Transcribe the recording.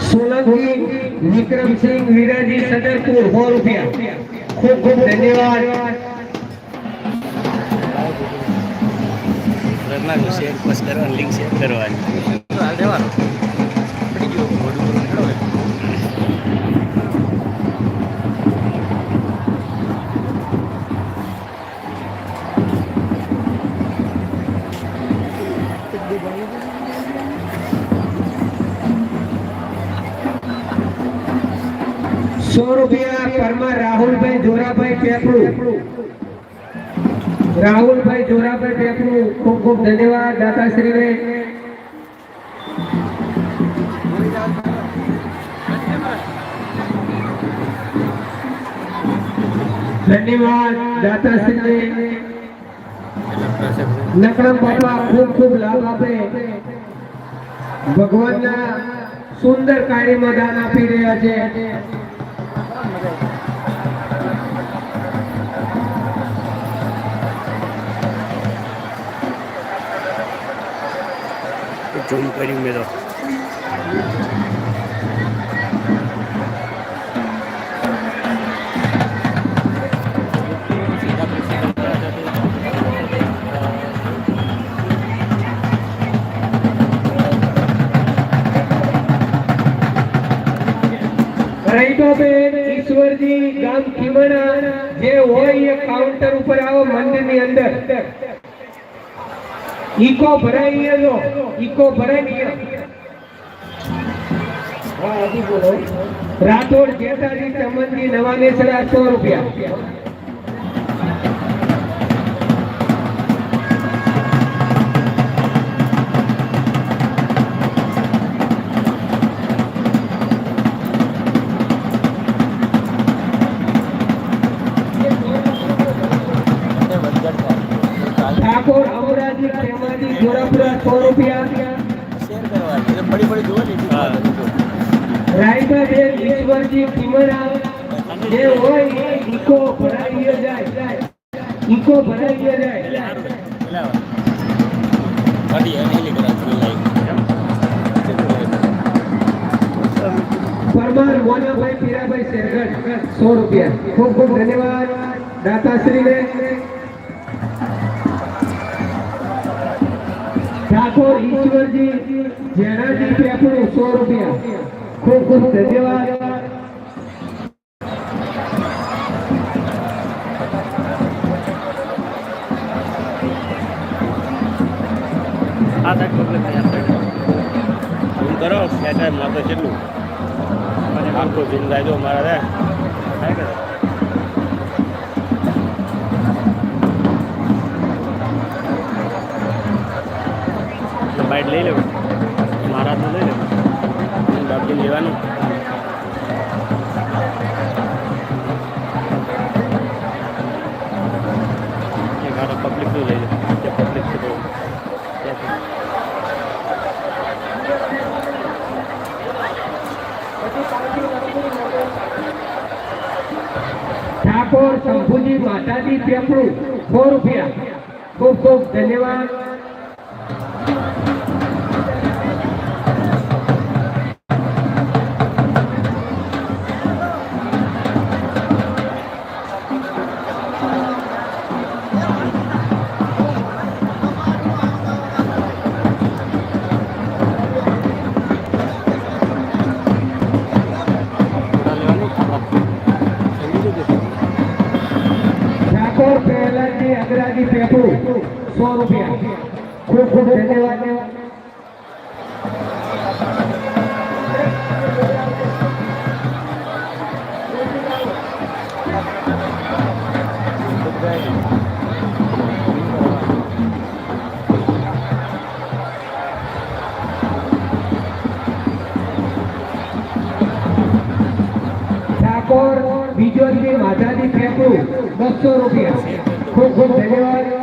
સોલંકી વિક્રમસિંહ વિરાજી સદરપુર સો રૂપિયા. ખૂબ ખૂબ ધન્યવાદ. શેર પોસ્ટ કરવાની લિંક શેર કરવાની. દેવાનો પડી ગયો. સો રૂપિયા પરમાર રાહુલભાઈ જોરાભાઈ પેપડું રાહુલભાઈ જોરાભાઈ પેપડું ખૂબ ખૂબ ધન્યવાદ દાતાશ્રીને. ધન્યવાદ દાતાશ્રીને. નકરમ બાપા ખૂબ ખૂબ લાભ આપે. ભગવાનના સુંદર કાર્યમાં દાન આપી રહ્યા છે. ઝૂમ કર્યું મેં તો રહીબાબેન ઈશ્વરજી ગામ ખીમણા જે હોય એ કાઉન્ટર ઉપર આવો મંદિરની અંદર ઈકો ભરાઈ ગયો ઈકો ભરાઈ ગયો. રાઠોડ જેઠાજી ચમનજી નવાનેસરા સો રૂપિયા. અમરાજી સો રૂપિયા. શેર કરવાની. ઈશ્વરજી જે હોય ઈકો ભરાઈ ગયો જાય. ઈકો ભરાઈ ગયો જાય. પરમાર મોનાભાઈ પીરાભાઈ શેરગઢ. સો રૂપિયા. ખૂબ ખૂબ ધન્યવાદ. દાતાશ્રીને. ઠાકોર ઈશ્વરજી જેનાથી પેપડું સો રૂપિયા. ખૂબ ખૂબ ધન્યવાદ. કરો બે ટાઈમ માત્ર કેટલું આખો ઝૂમ થાય જો મારા રે. બાઈટ લઈ લેવું. મહારાજનું લઈ લેવું. બાપજી લેવાનું. એક પબ્લિકનું લઈ લેવું કે પબ્લિક ઠાકોર શંભુજી માતાજી, પેપડું સો રૂપિયા. ખૂબ ખૂબ ધન્યવાદ. ઠાકોર પહેલાજી અગ્રાજી પેપડું સો રૂપિયા ખૂબ ખૂબ ધન્યવાદ ઠાકોર બીજોજી માતાજી પેપડું બસો રૂપિયા. ખૂબ ખૂબ ધન્યવાદ.